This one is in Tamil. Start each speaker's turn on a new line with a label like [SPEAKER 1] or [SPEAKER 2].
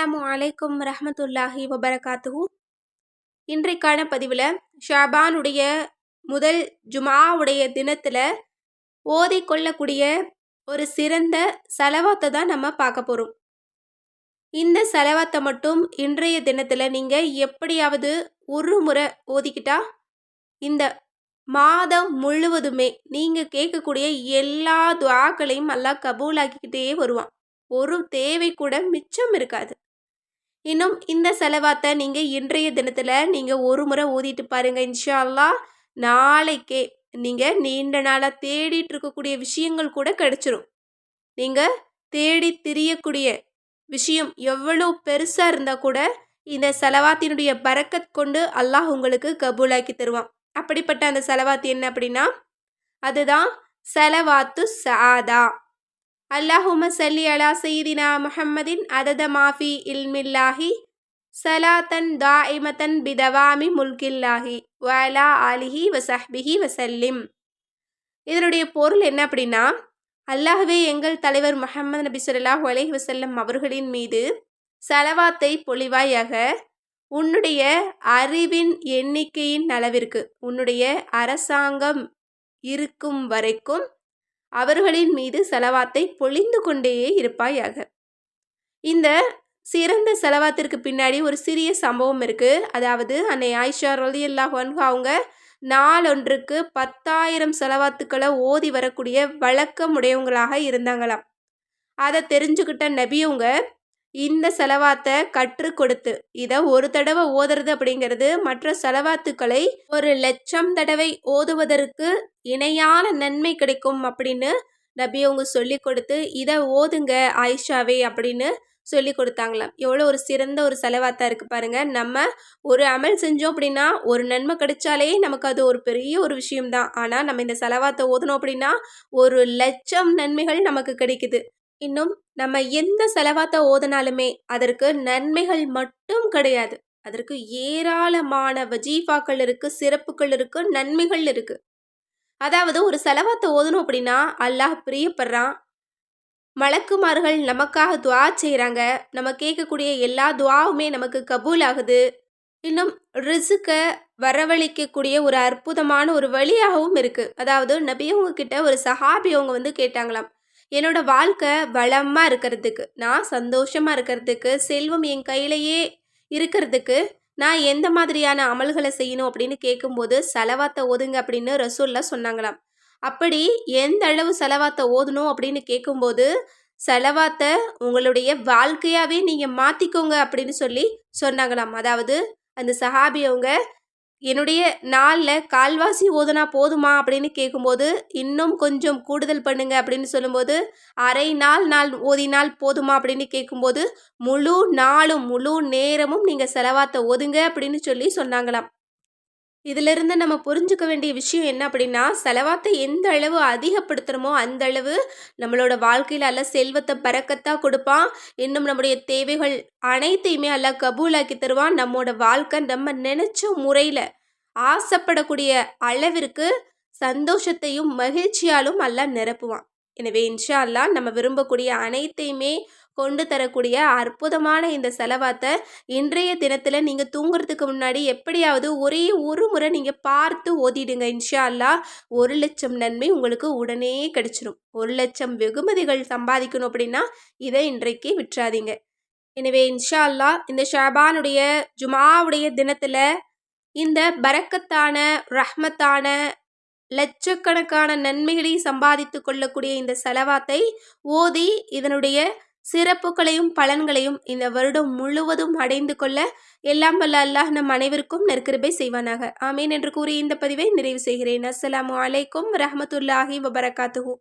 [SPEAKER 1] அஸ்லாம் அலைக்கும் ரஹமத்துல்லாஹி வபரகாத்துஹூ. இன்றைக்கான பதிவில் ஷாபானுடைய முதல் ஜுமாவுடைய தினத்தில் ஓதிக்கொள்ளக்கூடிய ஒரு சிறந்த செலவாத்தை தான் நம்ம பார்க்க போகிறோம் இந்த செலவாத்தை மட்டும் இன்றைய தினத்தில் நீங்கள் எப்படியாவது ஒரு முறை ஓதிக்கிட்டா இந்த மாதம் முழுவதுமே நீங்கள் கேட்கக்கூடிய எல்லா துவாக்களையும் எல்லாம் கபூலாக்கிக்கிட்டே வருவான். ஒரு தேவை கூட மிச்சம் இருக்காது. இன்னும் இந்த செலவாத்தை நீங்கள் இன்றைய தினத்தில் நீங்கள் ஒரு முறை ஓதிட்டு பாருங்கள் இன்ஷால்லா நாளைக்கே நீங்கள் நீண்ட நாளாக தேடிட்டு இருக்கக்கூடிய விஷயங்கள் கூட கிடச்சிரும். நீங்கள் தேடி திரியக்கூடிய விஷயம் எவ்வளோ பெருசாக இருந்தால் கூட இந்த செலவாத்தினுடைய பறக்கத் கொண்டு அல்லாஹ் உங்களுக்கு கபூலாக்கி தருவான். அப்படிப்பட்ட அந்த செலவாத்து என்ன அப்படின்னா அதுதான் செலவாத்து சாதா அல்லாஹும சல்லி அலா சயீதினா முஹம்மதின் அதத மாஃபி இல்மில்லாஹி சலாத்தன் தாயிமத்தன் பிதவாமி முல்கில்லாஹி வலா ஆலிஹி வசஹ்பிஹி வசல்லிம் இதனுடைய பொருள் என்ன அப்படின்னா அல்லாஹ்வே எங்கள் தலைவர் முஹம்மது நபி சொல்லாஹு அலஹி வசல்லம் அவர்களின் மீது சலவாத்தை பொழிவாயாக உன்னுடைய அறிவின் எண்ணிக்கையின் அளவிற்கு உன்னுடைய அரசாங்கம் இருக்கும் வரைக்கும் அவர்களின் மீது செலவாத்தை பொழிந்து கொண்டே இருப்பாயாக. இந்த சிறந்த செலவாத்திற்கு பின்னாடி ஒரு சிறிய சம்பவம் இருக்குது அதாவது அன்னை ஆயிஷா ரலி அல்லாஹ் அவங்க நாளொன்றுக்கு பத்தாயிரம் செலவாத்துக்களை ஓதி வரக்கூடிய வழக்கம் உடையவங்களாக இருந்தாங்களாம். அதை தெரிஞ்சுக்கிட்ட நபியவங்க இந்த செலவாத்தை கற்றுக் கொடுத்து. இதை ஒரு தடவை ஓதுறது அப்படிங்கிறது மற்ற செலவாத்துக்களை ஒரு லட்சம் தடவை ஓதுவதற்கு இணையான நன்மை கிடைக்கும் அப்படின்னு நபி அவங்க சொல்லி கொடுத்து இதை ஓதுங்க ஆயிஷாவே அப்படின்னு சொல்லி கொடுத்தாங்களாம். எவ்வளோ ஒரு சிறந்த ஒரு செலவாத்தா இருக்குது பாருங்கள் நம்ம ஒரு அமல் செஞ்சோம் அப்படின்னா ஒரு நன்மை கிடைச்சாலே நமக்கு அது ஒரு பெரிய ஒரு விஷயம்தான். ஆனால் நம்ம இந்த செலவாத்தை ஓதணும் அப்படின்னா ஒரு லட்சம் நன்மைகள் நமக்கு கிடைக்குது. இன்னும் நம்ம எந்த செலவாத்த ஓதனாலுமே அதற்கு நன்மைகள் மட்டும் கிடையாது. அதற்கு ஏராளமான வஜீஃபாக்கள் இருக்குது சிறப்புகள் இருக்குது நன்மைகள் இருக்குது அதாவது ஒரு செலவாத்தை ஓதணும் அப்படின்னா அல்லாஹ் பிரியப்படுறான். மலக்குமார்கள் நமக்காக துவா செய்கிறாங்க நம்ம கேட்கக்கூடிய எல்லா துவாவுமே நமக்கு கபூல் ஆகுது இன்னும் ரிசுக்க வரவழைக்கக்கூடிய ஒரு அற்புதமான ஒரு வழியாகவும் இருக்குது அதாவது நபியவங்க கிட்ட ஒரு சஹாபி அவங்க வந்து கேட்டாங்களாம் என்னோடய வாழ்க்கை வளமாக இருக்கிறதுக்கு நான் சந்தோஷமாக இருக்கிறதுக்கு செல்வம் என் கையிலையே இருக்கிறதுக்கு நான் எந்த மாதிரியான அமல்களை செய்யணும் அப்படின்னு கேட்கும்போது செலவாத்தை ஓதுங்க அப்படின்னு ரசூல்லா சொன்னாங்களாம். அப்படி எந்த அளவு செலவாத்தை ஓதணும் அப்படின்னு கேட்கும்போது செலவாத்தை உங்களுடைய வாழ்க்கையாகவே நீங்கள் மாற்றிக்கோங்க அப்படின்னு சொல்லி சொன்னாங்களாம். அதாவது அந்த சஹாபி அவங்க என்னுடைய நாளில் கால்வாசி ஓதுனா போதுமா அப்படின்னு கேட்கும்போது இன்னும் கொஞ்சம் கூடுதல் பண்ணுங்க அப்படின்னு சொல்லும்போது அரை நாள் நாள் ஓதினால் போதுமா அப்படின்னு கேட்கும்போது முழு நாளும் முழு நேரமும் நீங்கள் செலவாத்த ஓதுங்க அப்படின்னு சொல்லி சொன்னாங்களாம். இதிலிருந்து நம்ம புரிஞ்சுக்க வேண்டிய விஷயம் என்ன அப்படின்னா செலவாத்தை எந்த அளவு அதிகப்படுத்துகிறோமோ அந்த அளவு நம்மளோட வாழ்க்கையில் அல்ல செல்வத்தை பறக்கத்தான் கொடுப்பான். இன்னும் நம்முடைய தேவைகள் அனைத்தையுமே அல்ல கபூலாக்கி தருவான். நம்மளோட வாழ்க்கை நம்ம நினச்ச முறையில் ஆசைப்படக்கூடிய அளவிற்கு சந்தோஷத்தையும் மகிழ்ச்சியாலும் அல்ல நிரப்புவான். எனவே இன்ஷா அல்லா நம்ம விரும்பக்கூடிய அனைத்தையுமே கொண்டு தரக்கூடிய அற்புதமான இந்த செலவாத்தை இன்றைய தினத்தில் நீங்கள் தூங்குறதுக்கு முன்னாடி எப்படியாவது ஒரே ஒரு முறை நீங்கள் பார்த்து ஓதிடுங்க இன்ஷா அல்லா ஒரு லட்சம் நன்மை உங்களுக்கு உடனே கிடைச்சிடும் ஒரு லட்சம் வெகுமதிகள் சம்பாதிக்கணும் அப்படின்னா இதை இன்றைக்கு விற்றாதீங்க எனவே இன்ஷா அல்லா இந்த ஷாபானுடைய ஜுமாவுடைய தினத்தில் இந்த பரக்கத்தான ரஹ்மத்தான லட்சக்கணக்கான நன்மைகளை சம்பாதித்து கொள்ளக்கூடிய இந்த செலவாத்தை ஓதி இதனுடைய சிறப்புகளையும் பலன்களையும் இந்த வருடம் முழுவதும் அடைந்து கொள்ள எல்லாம் வல்ல அல்லாஹ் நம் அனைவருக்கும் நெருக்கிருபை செய்வானாக. ஆமீன் என்று கூறி இந்த பதிவை நிறைவு செய்கிறேன். அஸ்லாம் வலைக்கம் ரஹமத்துல்லாஹி வபரகாத்துஹூ.